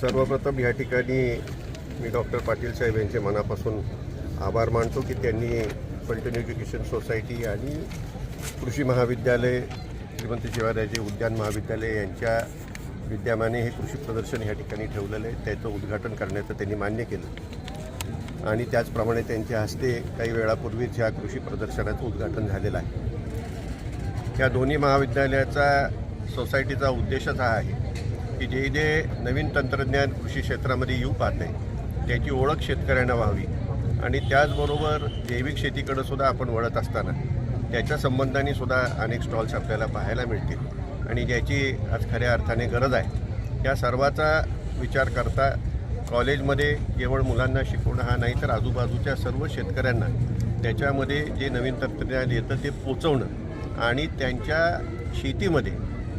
सर्वप्रथम या ठिकाणी मी डॉक्टर पाटील साहेब यांचे मनापासून आभार मानतो की त्यांनी पल्टन एज्युकेशन सोसायटी आणि कृषी महाविद्यालय श्रीमंत शिवाराजे उद्यान महाविद्यालय यांच्या विद्यमाने हे कृषी प्रदर्शन या ठिकाणी ठेवलेलं आहे. त्याचं उद्घाटन करण्याचं त्यांनी मान्य केलं. आणि त्याचप्रमाणे त्यांच्या हस्ते काही वेळापूर्वीच ह्या कृषी प्रदर्शनाचं उद्घाटन झालेलं आहे. या दोन्ही महाविद्यालयाचा सोसायटीचा उद्देशच हा आहे की जे जे नवीन तंत्रज्ञान कृषी क्षेत्रामध्ये येऊ पाहत त्याची ओळख शेतकऱ्यांना व्हावी. आणि त्याचबरोबर जैविक शेतीकडं सुद्धा आपण वळत असताना त्याच्या संबंधाने सुद्धा अनेक स्टॉल्स आपल्याला पाहायला मिळतील. आणि ज्याची आज खऱ्या अर्थाने गरज आहे या सर्वाचा विचार करता कॉलेजमध्ये केवळ मुलांना शिकवणं हा नाही तर आजूबाजूच्या सर्व शेतकऱ्यांना त्याच्यामध्ये जे नवीन तंत्रज्ञान येतं ते पोचवणं आणि त्यांच्या शेतीमध्ये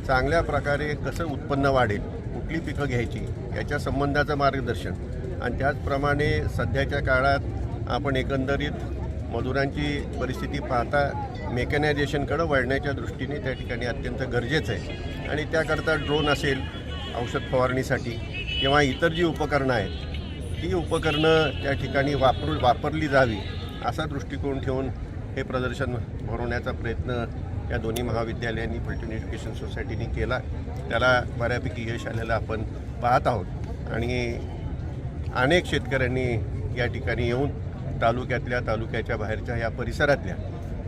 चांगल्या प्रकारे कसं उत्पन्न वाढेल कुठली पिकं घ्यायची याच्या संबंधाचं मार्गदर्शन. आणि त्याचप्रमाणे सध्याच्या काळात आपण एकंदरीत मजुरांची परिस्थिती पाहता मेकॅनायझेशनकडं वळण्याच्या दृष्टीने त्या ठिकाणी अत्यंत गरजेचं आहे. आणि त्याकरता ड्रोन असेल औषध फवारणीसाठी किंवा इतर जी उपकरणं आहेत ती उपकरणं त्या ठिकाणी वापरू वापरली जावी असा दृष्टिकोन ठेवून हे प्रदर्शन भरवण्याचा प्रयत्न या दोन्ही महाविद्यालयांनी फलटून एज्युकेशन सोसायटीनी केला. त्याला बऱ्यापैकी यश आलेलं आपण पाहत आहोत. आणि अनेक शेतकऱ्यांनी या ठिकाणी येऊन तालुक्यातल्या तालुक्याच्या बाहेरच्या या परिसरातल्या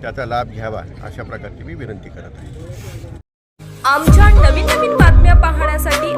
त्याचा लाभ घ्यावा अशा प्रकारची मी विनंती करत आहे. आमच्या नवीन नवीन बातम्या पाहण्यासाठी